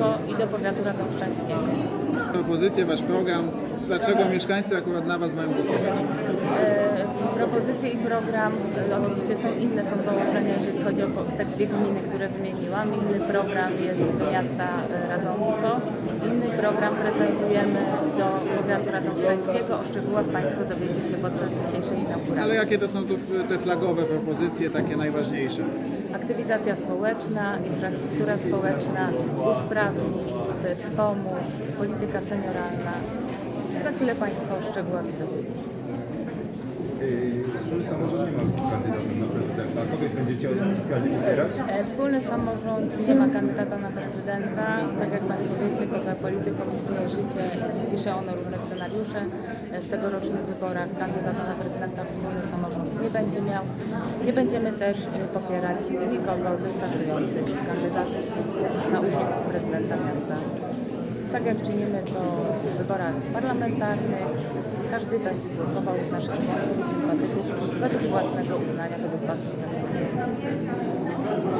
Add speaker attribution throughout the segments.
Speaker 1: Radomsko i do powiatu radomszczańskiego.
Speaker 2: Propozycję, wasz program, dlaczego mieszkańcy akurat na was mają głosować?
Speaker 1: E, Propozycje i program, e, oczywiście są inne, są założenia, jeżeli chodzi o te dwie gminy, które wymieniłam. Inny program jest do miasta e, Radomsko. Inny program prezentujemy do powiatu radomskiego. O szczegółach Państwo dowiecie się podczas dzisiejszej inauguracji.
Speaker 2: Ale jakie to są tu te flagowe propozycje, takie najważniejsze?
Speaker 1: Aktywizacja społeczna, infrastruktura społeczna, usprawni, y, wspomóż, polityka senioralna. Za chwilę Państwo o szczegółach dowiecie.
Speaker 3: Wspólny samorząd nie ma
Speaker 1: kandydata na prezydenta. Tak jak Państwo wiecie, poza polityką istnieje życie pisze ono różne scenariusze. W tegorocznych wyborach kandydata na prezydenta wspólny samorząd nie będzie miał. Nie będziemy też e, popierać nikogo ze startujących kandydatów na urząd prezydenta miasta. Tak jak czynimy to w wyborach parlamentarnych, każdy będzie głosował z naszych członków sympatyków według własnego uznania, według własnych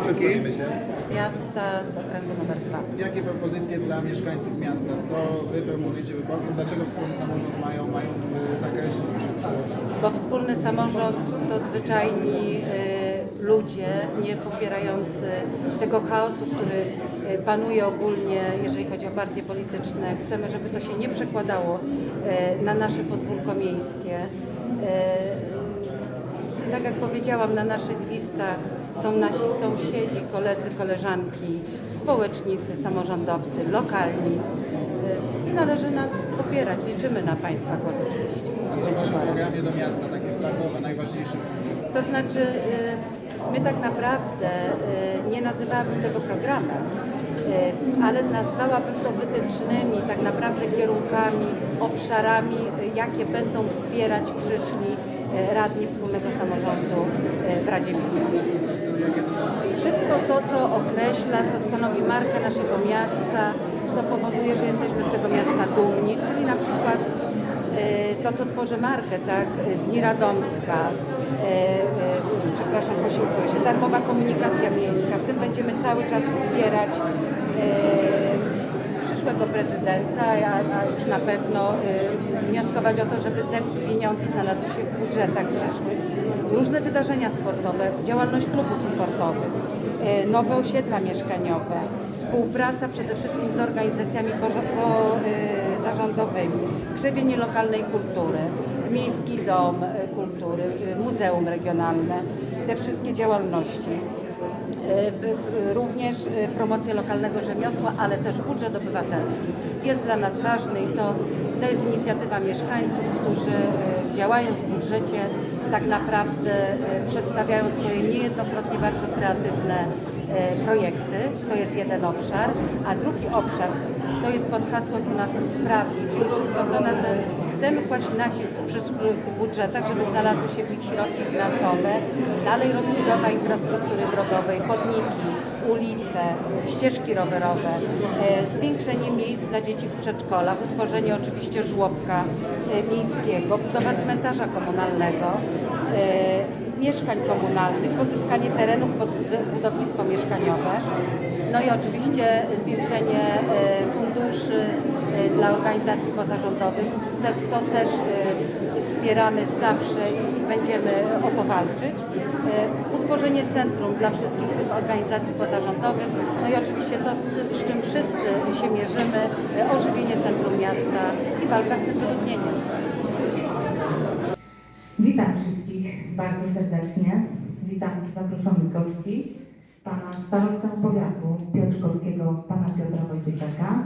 Speaker 3: Przedstawimy się.
Speaker 4: miasta z okręgu numer 2.
Speaker 2: Jakie propozycje dla mieszkańców miasta? Co wy proponujecie wyborcom? Dlaczego wspólny samorząd mają, mają y, zakreślić?
Speaker 4: Bo wspólny samorząd to zwyczajni y, ludzie nie popierający tego chaosu, który y, panuje ogólnie, jeżeli chodzi o partie polityczne. Chcemy, żeby to się nie przekładało y, na nasze podwórko miejskie. Y, tak jak powiedziałam, na naszych listach są nasi sąsiedzi, koledzy, koleżanki, społecznicy, samorządowcy, lokalni. I należy nas popierać. Liczymy na Państwa głos oczywiście.
Speaker 2: A co w waszym programie do miasta, takie flagowe, najważniejsze?
Speaker 4: To znaczy, my tak naprawdę y, nie nazywałabym tego programem, y, ale nazwałabym to wytycznymi, tak naprawdę kierunkami, obszarami, jakie będą wspierać przyszli y, radni wspólnego samorządu w Radzie Miejskiej. Wszystko to, co określa, co stanowi markę naszego miasta, co powoduje, że jesteśmy z tego miasta dumni, czyli na przykład to, co tworzy markę, tak, Dni Radomska, przepraszam, posiłkuję się, darmowa komunikacja miejska, w tym będziemy cały czas wspierać e, przyszłego prezydenta, a, a już na pewno e, wnioskować o to, żeby te pieniądze znalazły się w budżetach przyszłych. Różne wydarzenia sportowe, działalność klubów sportowych, e, nowe osiedla mieszkaniowe, współpraca przede wszystkim z organizacjami e, zarządowymi, krzewienie lokalnej kultury, Miejski Dom e, Kultury, e, Muzeum Regionalne, te wszystkie działalności. E, Również e, promocja lokalnego rzemiosła, ale też budżet obywatelski jest dla nas ważny i to, to jest inicjatywa mieszkańców, którzy e, działając w budżecie tak naprawdę e, przedstawiają swoje niejednokrotnie bardzo kreatywne e, projekty. To jest jeden obszar, a drugi obszar to jest pod hasłem u nas usprawnić, czyli wszystko to, na co chcemy kłaść nacisk w przyszłych budżetach, żeby znalazły się w nich środki finansowe, dalej rozbudowa infrastruktury drogowej, chodniki, ulice, ścieżki rowerowe, e, zwiększenie miejsc dla dzieci w przedszkolach, utworzenie oczywiście żłobka e, miejskiego, budowa cmentarza komunalnego, e, mieszkań komunalnych, pozyskanie terenów pod budownictwo mieszkaniowe, no i oczywiście zwiększenie funduszy dla organizacji pozarządowych. To, też e, wspieramy zawsze i będziemy o to walczyć. E, Utworzenie centrum dla wszystkich tych organizacji pozarządowych. No i oczywiście to, z, czym wszyscy się mierzymy, e, ożywienie centrum miasta i walka z tym wyludnieniem.
Speaker 5: Witam wszystkich bardzo serdecznie. Witam zaproszonych gości, pana starostę powiatu Piotrkowskiego, pana Piotra Wojtysiaka.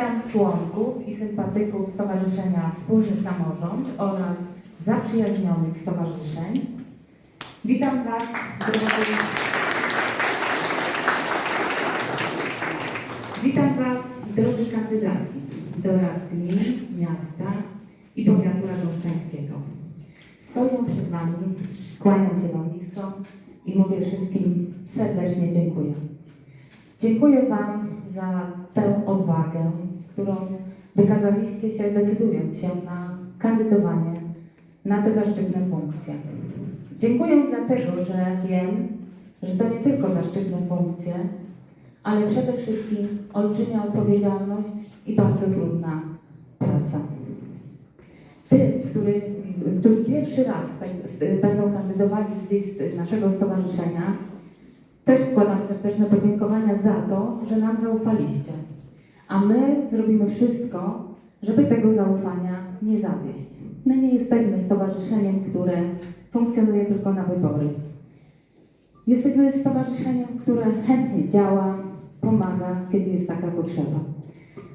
Speaker 5: Witam członków i sympatyków Stowarzyszenia Wspólny Samorząd oraz zaprzyjaźnionych stowarzyszeń. Witam Was, drodzy Witam Was, drodzy kandydaci do rad gmin, miasta i powiatu radomszczańskiego. Stoję przed Wami, kłaniam się Wam nisko i mówię wszystkim serdecznie dziękuję. Dziękuję Wam za tę odwagę, którą wykazaliście się decydując się na kandydowanie na te zaszczytne funkcje. Dziękuję dlatego, że wiem, że to nie tylko zaszczytne funkcje, ale przede wszystkim olbrzymia odpowiedzialność i bardzo trudna praca. Tym, który, którzy pierwszy raz będą kandydowali z list naszego stowarzyszenia, też składam serdeczne podziękowania za to, że nam zaufaliście. A my zrobimy wszystko, żeby tego zaufania nie zawieść. My nie jesteśmy stowarzyszeniem, które funkcjonuje tylko na wybory. Jesteśmy stowarzyszeniem, które chętnie działa, pomaga, kiedy jest taka potrzeba.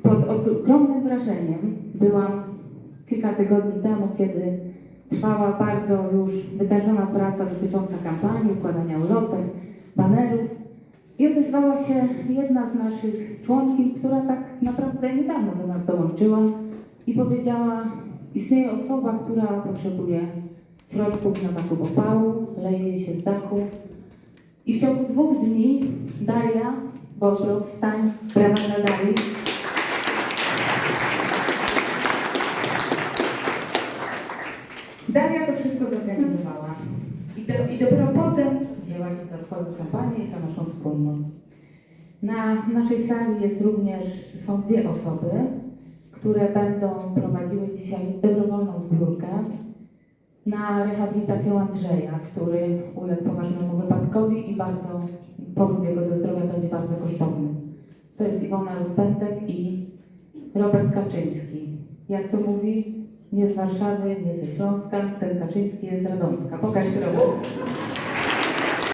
Speaker 5: Pod ogromnym wrażeniem byłam kilka tygodni temu, kiedy trwała bardzo już wydarzona praca dotycząca kampanii, układania ulotek, banerów i odezwała się jedna z naszych członkiń, która tak naprawdę niedawno do nas dołączyła i powiedziała, istnieje osoba, która potrzebuje środków na zakup opału, leje się z dachu i w ciągu dwóch dni Daria Bobrow, wstań, brawa dla Darii, Daria to wszystko zorganizowała. I, do, I dopiero potem wzięła się za swoją kampanię i za naszą wspólną. Na naszej sali jest również, są dwie osoby, które będą prowadziły dzisiaj dobrowolną zbiórkę na rehabilitację Andrzeja, który uległ poważnemu wypadkowi i bardzo powód jego do zdrowia będzie bardzo kosztowny. To jest Iwona Rozpętek i Robert Kaczyński. Jak to mówi, nie z Warszawy, nie ze Śląska, ten Kaczyński jest z Radomska. Pokaż Robert.